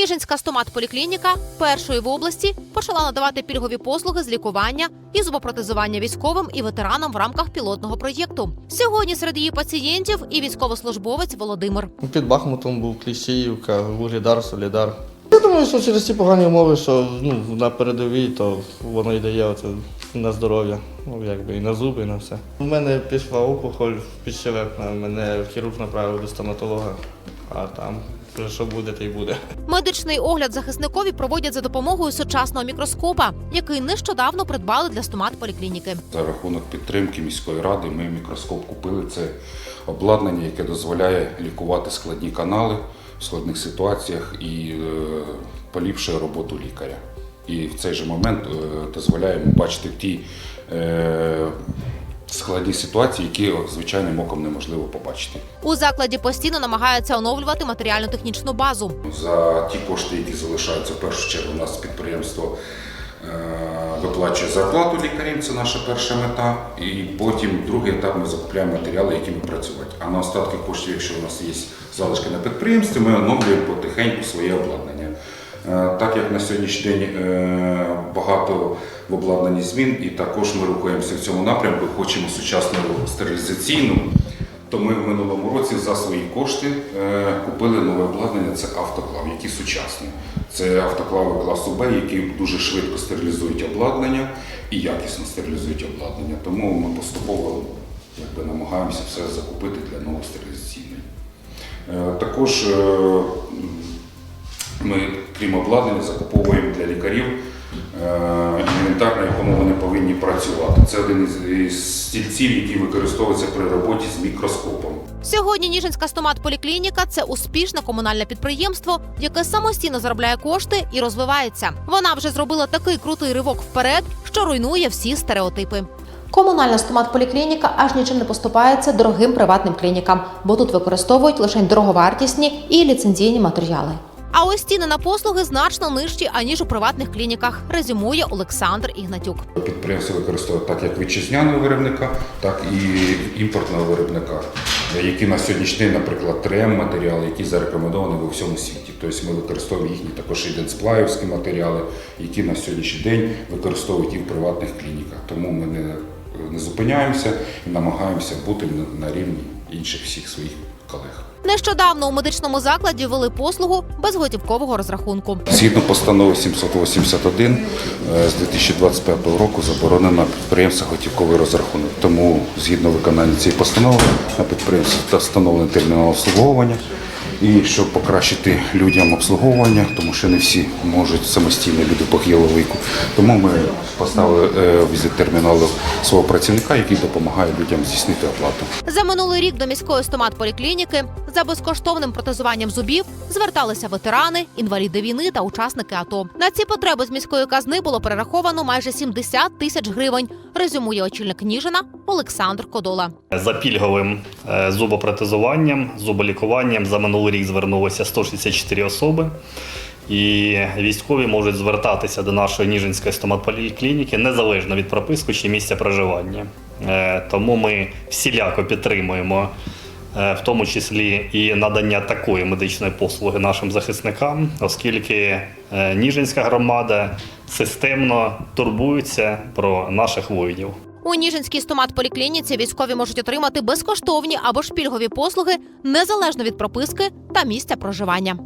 Ніжинська стомат-поліклініка першою в області почала надавати пільгові послуги з лікування і зубопротезування військовим і ветеранам в рамках пілотного проєкту. Сьогодні серед її пацієнтів і військовослужбовець Володимир. Під Бахмутом був Кліщіївка, Вуглідар, Солідар. Я думаю, що через ці погані умови, що ну, на передовій, то воно і дає оце на здоров'я, ну якби і на зуби, і на все. У мене пішла опухоль підщелепна, мене хірург направив до стоматолога, а там що буде, то й буде. Медичний огляд захисникові проводять за допомогою сучасного мікроскопа, який нещодавно придбали для стомат-поліклініки. За рахунок підтримки міської ради ми мікроскоп купили. Це обладнання, яке дозволяє лікувати складні канали в складних ситуаціях і е, поліпшує роботу лікаря. І в цей же момент е, дозволяє йому бачити ті е, складні ситуації, які звичайним оком неможливо побачити. У закладі постійно намагаються оновлювати матеріально-технічну базу. За ті кошти, які залишаються, в першу чергу у нас підприємство е, виплачує зарплату лікарям, це наша перша мета. І потім другий етап ми закупляємо матеріали, якими працювати. А на остатки коштів, якщо у нас є залишки на підприємстві, ми оновлюємо потихеньку своє обладнання. Е, Так як на сьогоднішній день е, багато в обладнанні змін, і також ми рухаємося в цьому напрямку, хочемо сучасну стерилізаційну, то ми в минулому році за свої кошти е, купили нове обладнання. Це автоклав, які сучасні. Це автоклави класу Б, які дуже швидко стерилізують обладнання і якісно стерилізують обладнання. Тому ми поступово якби, намагаємося все закупити для новостерилізаційної. Також ми, крім обладнання, закуповуємо для лікарів е, інвентар, на якому вони повинні працювати. Це один із- із стільців, який використовується при роботі з мікроскопом. Сьогодні Ніжинська стомат-поліклініка це успішне комунальне підприємство, яке самостійно заробляє кошти і розвивається. Вона вже зробила такий крутий ривок вперед, що руйнує всі стереотипи. Комунальна стомат-поліклініка аж нічим не поступається дорогим приватним клінікам, бо тут використовують лише дороговартісні і ліцензійні матеріали. А ось ціни на послуги значно нижчі аніж у приватних клініках, резюмує Олександр Ігнатюк. Підприємство використовує так як вітчизняного виробника, так і імпортного виробника, які на сьогоднішній день, наприклад, 3М матеріали, які зарекомендовані в всьому світі. Тобто ми використовуємо їхні також і денсплаївські матеріали, які на сьогоднішній день використовують і в приватних клініках. Тому ми не, не зупиняємося і намагаємося бути на рівні інших всіх своїх колег. Нещодавно у медичному закладі ввели послугу безготівкового розрахунку. Згідно постанови 781 е, з 2025 року заборонено підприємство готівковий розрахунок. Тому згідно виконання цієї постанови на підприємстві та встановлений термін обслуговування. І щоб покращити людям обслуговування, тому що не всі можуть самостійно люди похилого віку. Тому ми поставили е, візит терміналу свого працівника, який допомагає людям здійснити оплату. За минулий рік до міської стомат-поліклініки за безкоштовним протезуванням зубів зверталися ветерани, інваліди війни та учасники АТО. На ці потреби з міської казни було перераховано майже 70 тисяч гривень. Резюмує очільник Ніжина Олександр Кодола. За пільговим е, зубопротезуванням, зуболікуванням за минулий рік звернулося 164 особи. І військові можуть звертатися до нашої Ніжинської стоматполіклініки незалежно від прописку чи місця проживання. Е, Тому ми всіляко підтримуємо, в тому числі і надання такої медичної послуги нашим захисникам, оскільки е, Ніжинська громада системно турбується про наших воїнів. У Ніжинській стомат-поліклініці військові можуть отримати безкоштовні або ж пільгові послуги незалежно від прописки та місця проживання.